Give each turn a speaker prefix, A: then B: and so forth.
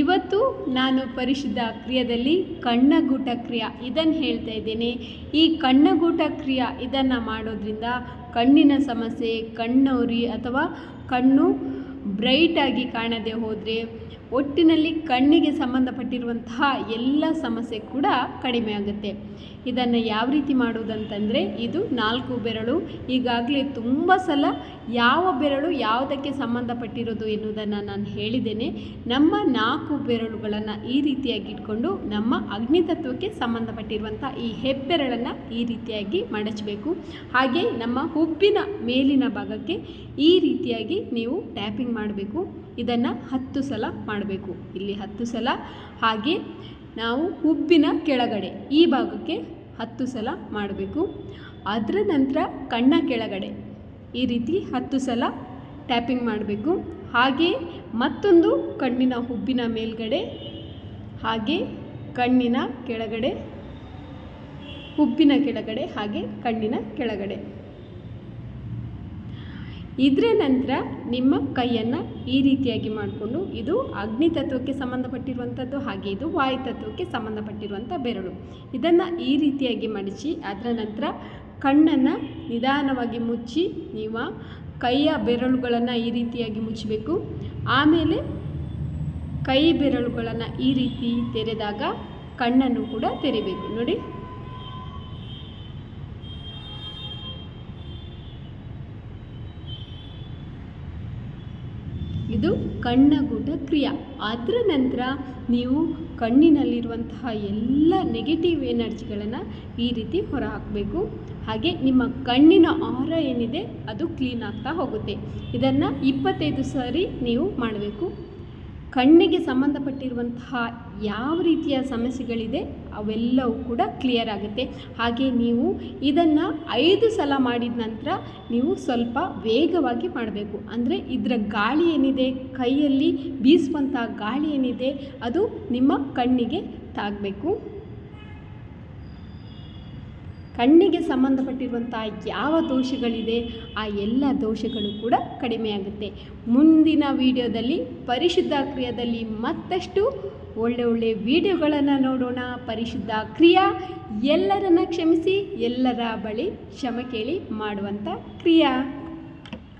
A: ಇವತ್ತು ನಾನು ಪರಿಶುದ್ಧ ಕ್ರಿಯೆಯಲ್ಲಿ ಕಣ್ಣಗೂಟ ಕ್ರಿಯ ಇದನ್ನು ಹೇಳ್ತಾ ಇದ್ದೇನೆ. ಈ ಕಣ್ಣಗೂಟ ಕ್ರಿಯ ಇದನ್ನು ಮಾಡೋದ್ರಿಂದ ಕಣ್ಣಿನ ಸಮಸ್ಯೆ, ಕಣ್ಣೋರಿ ಅಥವಾ ಕಣ್ಣು ಬ್ರೈಟಾಗಿ ಕಾಣದೆ ಹೋದರೆ ಒಟ್ಟಿನಲ್ಲಿ ಕಣ್ಣಿಗೆ ಸಂಬಂಧಪಟ್ಟಿರುವಂತಹ ಎಲ್ಲ ಸಮಸ್ಯೆ ಕೂಡ ಕಡಿಮೆ ಆಗುತ್ತೆ. ಇದನ್ನು ಯಾವ ರೀತಿ ಮಾಡುವುದಂತಂದರೆ ಇದು ನಾಲ್ಕು ಬೆರಳು. ಈಗಾಗಲೇ ತುಂಬ ಸಲ ಯಾವ ಬೆರಳು ಯಾವುದಕ್ಕೆ ಸಂಬಂಧಪಟ್ಟಿರೋದು ಎನ್ನುವುದನ್ನು ನಾನು ಹೇಳಿದ್ದೇನೆ. ನಮ್ಮ ನಾಲ್ಕು ಬೆರಳುಗಳನ್ನು ಈ ರೀತಿಯಾಗಿ ಇಟ್ಕೊಂಡು ನಮ್ಮ ಅಗ್ನಿತತ್ವಕ್ಕೆ ಸಂಬಂಧಪಟ್ಟಿರುವಂಥ ಈ ಹೆಬ್ಬೆರಳನ್ನು ಈ ರೀತಿಯಾಗಿ ಮಡಚಬೇಕು. ಹಾಗೆ ನಮ್ಮ ಹುಬ್ಬಿನ ಮೇಲಿನ ಭಾಗಕ್ಕೆ ಈ ರೀತಿಯಾಗಿ ನೀವು ಟ್ಯಾಪಿಂಗ್ ಮಾಡಬೇಕು. ಇದನ್ನು ಹತ್ತು ಸಲ ಮಾಡಬೇಕು. ಇಲ್ಲಿ ಹತ್ತು ಸಲ. ಹಾಗೆ ನಾವು ಹುಬ್ಬಿನ ಕೆಳಗಡೆ ಈ ಭಾಗಕ್ಕೆ ಹತ್ತು ಸಲ ಮಾಡಬೇಕು. ಅದರ ನಂತರ ಕಣ್ಣ ಕೆಳಗಡೆ ಈ ರೀತಿ ಹತ್ತು ಸಲ ಟ್ಯಾಪಿಂಗ್ ಮಾಡಬೇಕು. ಹಾಗೆ ಮತ್ತೊಂದು ಕಣ್ಣಿನ ಹುಬ್ಬಿನ ಮೇಲ್ಗಡೆ, ಹಾಗೆ ಕಣ್ಣಿನ ಕೆಳಗಡೆ, ಹುಬ್ಬಿನ ಕೆಳಗಡೆ, ಹಾಗೆ ಕಣ್ಣಿನ ಕೆಳಗಡೆ. ಇದರ ನಂತರ ನಿಮ್ಮ ಕೈಯನ್ನು ಈ ರೀತಿಯಾಗಿ ಮಾಡಿಕೊಂಡು ಇದು ಅಗ್ನಿ ತತ್ವಕ್ಕೆ ಸಂಬಂಧಪಟ್ಟಿರುವಂಥದ್ದು, ಹಾಗೆ ಇದು ವಾಯು ತತ್ವಕ್ಕೆ ಸಂಬಂಧಪಟ್ಟಿರುವಂಥ ಬೆರಳು. ಇದನ್ನು ಈ ರೀತಿಯಾಗಿ ಮಡಚಿ ಅದರ ನಂತರ ಕಣ್ಣನ್ನು ನಿಧಾನವಾಗಿ ಮುಚ್ಚಿ ನೀವು ಕೈಯ ಬೆರಳುಗಳನ್ನು ಈ ರೀತಿಯಾಗಿ ಮುಚ್ಚಬೇಕು. ಆಮೇಲೆ ಕೈ ಬೆರಳುಗಳನ್ನು ಈ ರೀತಿ ತೆರೆದಾಗ ಕಣ್ಣನ್ನು ಕೂಡ ತೆರಿಬೇಕು. ನೋಡಿ. ಇದು ಕಣ್ಣಗೂಟ ಕ್ರಿಯೆ. ಅದರ ನಂತರ ನೀವು ಕಣ್ಣಿನಲ್ಲಿರುವಂತಹ ಎಲ್ಲ ನೆಗೆಟಿವ್ ಎನರ್ಜಿಗಳನ್ನು ಈ ರೀತಿ ಹೊರ ಹಾಕಬೇಕು ಹಾಗೆ ನಿಮ್ಮ ಕಣ್ಣಿನ ಆಹಾರ ಏನಿದೆ ಅದು ಕ್ಲೀನ್ ಆಗ್ತಾ ಹೋಗುತ್ತೆ. ಇದನ್ನು ಇಪ್ಪತ್ತೈದು ಸಾರಿ ನೀವು ಮಾಡಬೇಕು. ಕಣ್ಣಿಗೆ ಸಂಬಂಧಪಟ್ಟಿರುವಂತಹ ಯಾವ ರೀತಿಯ ಸಮಸ್ಯೆಗಳಿದೆ ಅವೆಲ್ಲವೂ ಕೂಡ ಕ್ಲಿಯರ್ ಆಗುತ್ತೆ. ಹಾಗೆ ನೀವು ಇದನ್ನು ಐದು ಸಲ ಮಾಡಿದ ನಂತರ ನೀವು ಸ್ವಲ್ಪ ವೇಗವಾಗಿ ಮಾಡಬೇಕು. ಅಂದರೆ ಇದರ ಗಾಳಿ ಏನಿದೆ, ಕೈಯಲ್ಲಿ ಬೀಸುವಂಥ ಗಾಳಿ ಏನಿದೆ, ಅದು ನಿಮ್ಮ ಕಣ್ಣಿಗೆ ತಾಗಬೇಕು. ಕಣ್ಣಿಗೆ ಸಂಬಂಧಪಟ್ಟಿರುವಂಥ ಯಾವ ದೋಷಗಳಿದೆ, ಆ ಎಲ್ಲ ದೋಷಗಳು ಕೂಡ ಕಡಿಮೆಯಾಗುತ್ತೆ ಮುಂದಿನ ವಿಡಿಯೋದಲ್ಲಿ ಪರಿಶುದ್ಧ ಕ್ರಿಯಾದಲ್ಲಿ ಮತ್ತಷ್ಟು ಒಳ್ಳೆ ಒಳ್ಳೆ ವಿಡಿಯೋಗಳನ್ನು ನೋಡೋಣ. ಪರಿಶುದ್ಧ ಕ್ರಿಯಾ ಎಲ್ಲರನ್ನ ಕ್ಷಮಿಸಿ, ಎಲ್ಲರ ಬಳಿ ಕ್ಷಮೆ ಕೇಳಿ ಮಾಡುವಂಥ ಕ್ರಿಯಾ.